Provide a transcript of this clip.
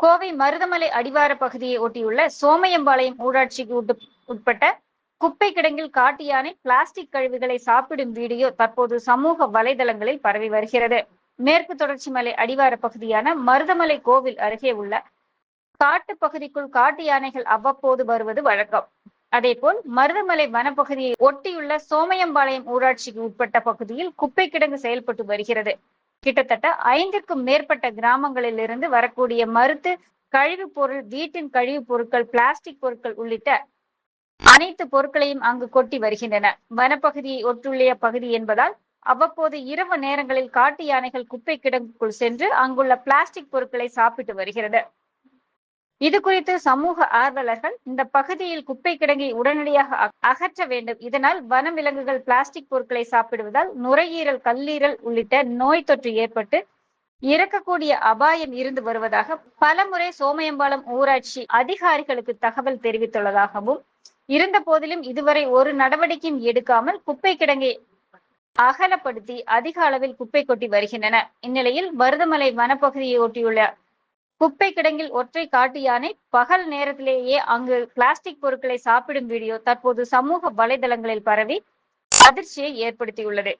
கோவை மருதமலை அடிவார பகுதியை ஒட்டியுள்ள சோமயம்பாளையம் ஊராட்சிக்கு உட்பட்ட குப்பை கிடங்கில் காட்டு யானை பிளாஸ்டிக் கழிவுகளை சாப்பிடும் வீடியோ தற்போது சமூக வலைதளங்களில் பரவி வருகிறது. மேற்கு தொடர்ச்சி மலை அடிவார பகுதியான மருதமலை கோவில் அருகே உள்ள காட்டு பகுதிக்குள் காட்டு யானைகள் அவ்வப்போது வருவது வழக்கம். அதேபோல் மருதமலை வனப்பகுதியை ஒட்டியுள்ள சோமயம்பாளையம் ஊராட்சிக்கு உட்பட்ட பகுதியில் குப்பை கிடங்கு செயல்பட்டு வருகிறது. கிட்டத்தட்ட ஐந்திற்கும் மேற்பட்ட கிராமங்களில் இருந்து வரக்கூடிய மருத்து கழிவுப் பொருள் வீட்டின் கழிவுப் பொருட்கள் பிளாஸ்டிக் பொருட்கள் உள்ளிட்ட அனைத்து பொருட்களையும் அங்கு கொட்டி வருகின்றன. வனப்பகுதியை ஒட்டுள்ள பகுதி என்பதால் அவ்வப்போது இரவு நேரங்களில் காட்டு யானைகள் குப்பை கிடங்குக்குள் சென்று அங்குள்ள பிளாஸ்டிக் பொருட்களை சாப்பிட்டு வருகிறது. இது குறித்து சமூக ஆர்வலர்கள் இந்த பகுதியில் குப்பை கிடங்கை உடனடியாக அகற்ற வேண்டும். இதனால் வன விலங்குகள் பிளாஸ்டிக் பொருட்களை சாப்பிடுவதால் நுரையீரல் கல்லீரல் உள்ளிட்ட நோய் தொற்று ஏற்பட்டு இறக்கக்கூடிய அபாயம் இருந்து வருவதாக பலமுறை சோமயம்பாலம் ஊராட்சி அதிகாரிகளுக்கு தகவல் தெரிவித்துள்ளதாகவும் இருந்த போதிலும் இதுவரை ஒரு நடவடிக்கையும் எடுக்காமல் குப்பை கிடங்கை அகலப்படுத்தி அதிக அளவில் குப்பை கொட்டி வருகின்றன. இந்நிலையில் மருதமலை வனப்பகுதியை ஒட்டியுள்ள குப்பை கிடங்கில் ஒற்றை காட்டு யானை பகல் நேரத்திலேயே அங்கு பிளாஸ்டிக் பொருட்களை சாப்பிடும் வீடியோ தற்போது சமூக வலைதளங்களில் பரவி அதிர்ச்சியை ஏற்படுத்தியுள்ளது.